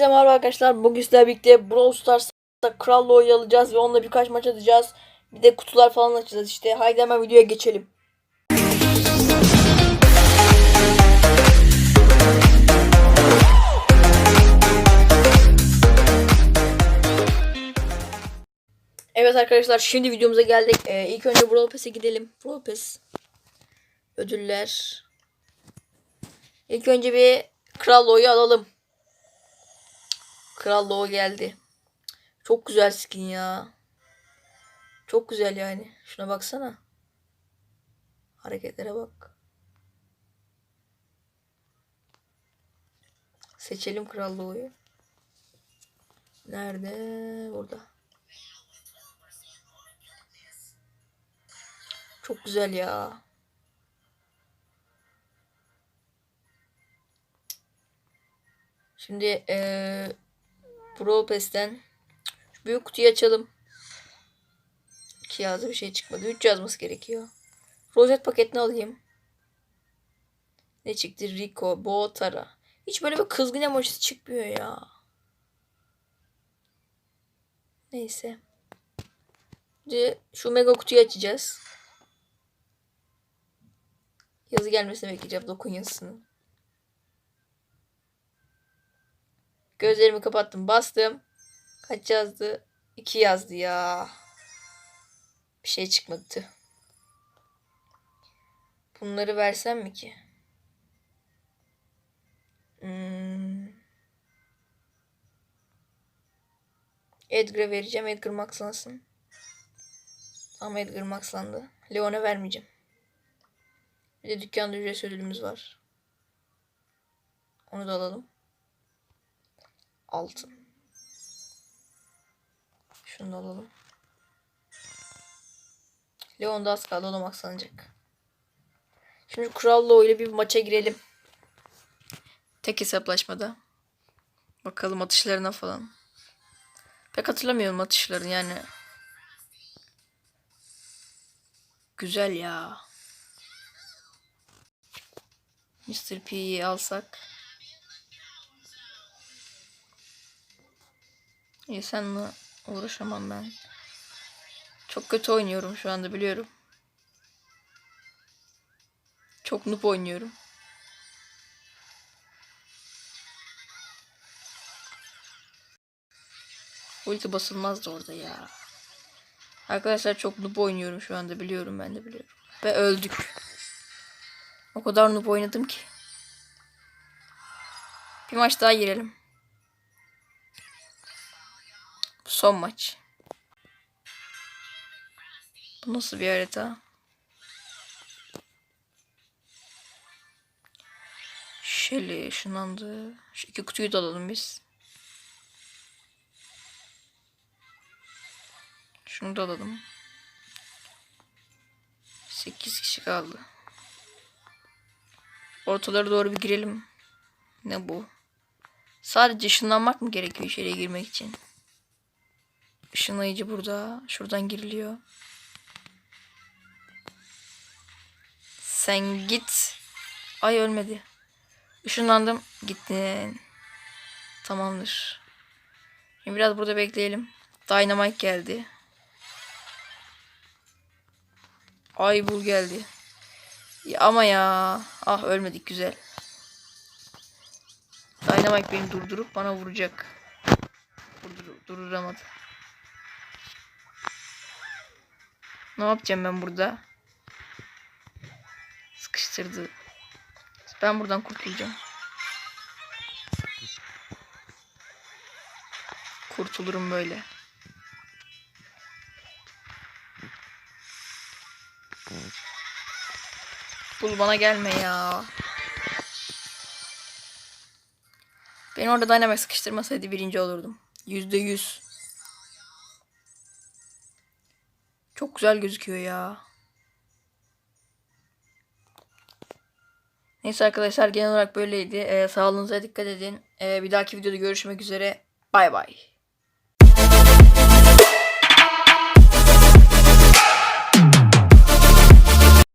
Hepinize merhaba arkadaşlar. Bugün sizlerle birlikte Brawl Stars'ta Kral Lo'yu alacağız ve onunla birkaç maç atacağız. Bir de kutular falan açacağız işte. Haydi hemen videoya geçelim. Evet arkadaşlar şimdi videomuza geldik. Ee, ilk önce Brawl Pass'e gidelim. Brawl Pass. Ödüller. İlk önce bir Kral Lo'yu alalım. Kral Loğu geldi. Çok güzel skin ya. Çok güzel yani. Şuna baksana. Hareketlere bak. Seçelim Kral Loğu'yu. Nerede? Burada. Çok güzel ya. Şimdi eee Pro Pass'ten büyük kutuyu açalım. 2 yazdı bir şey çıkmadı. 3 yazması gerekiyor. Rozet paketini alayım. Ne çıktı? Rico, Boatara. Hiç böyle bir kızgın emojisi çıkmıyor ya. Neyse. Şimdi şu mega kutuyu açacağız. Yazı gelmesini bekleyeceğim. Dokun yazısını. Gözlerimi kapattım. Bastım. Kaç yazdı? 2 yazdı ya. Bir şey çıkmadı. Bunları versem mi ki? Hmm. Edgar'a vereceğim. Edgar maxlansın. Tamam Edgar maxlandı. Leon'a vermeyeceğim. Bir de dükkanda ücretsiz ödülümüz var. Onu da alalım. Altın. Şunu da alalım. Leon da az kaldı o da maxlanacak. Şimdi Krallo ile bir maça girelim. Tek hesaplaşmada. Bakalım atışlarına falan. Pek hatırlamıyorum atışlarını yani. Güzel ya. Mr. P'yi alsak. İyi seninle uğraşamam ben. Çok kötü oynuyorum şu anda biliyorum. Çok noob oynuyorum. Ulti basılmazdı orada ya. Arkadaşlar çok noob oynuyorum şu anda biliyorum ben de biliyorum. Ve öldük. O kadar noob oynadım ki. Bir maç daha girelim. Son maç. Bu nasıl bir harita? Şöyle ışınlandı. Şu iki kutuyu da alalım biz. Şunu da alalım. 8 kişi kaldı. Ortalara doğru bir girelim. Ne bu? Sadece ışınlanmak mı gerekiyor içeriye girmek için? Işınlayıcı burada. Şuradan giriliyor. Sen git. Ay ölmedi. Işınlandım. Gittin. Tamamdır. Şimdi biraz burada bekleyelim. Dynamite geldi. Ay bul geldi. Ya ama ya. Ah ölmedik güzel. Dynamite beni durdurup bana vuracak. Durdur durduramadı. Ne yapacağım ben burada? Sıkıştırdı. Ben buradan kurtulacağım. Kurtulurum böyle. Bul bana gelme ya. Beni orada Dynamite sıkıştırmasaydı birinci olurdum. Yüzde yüz. Çok güzel gözüküyor ya. Neyse arkadaşlar genel olarak böyleydi. Ee, sağlığınıza dikkat edin. Ee, bir dahaki videoda görüşmek üzere. Bay bay.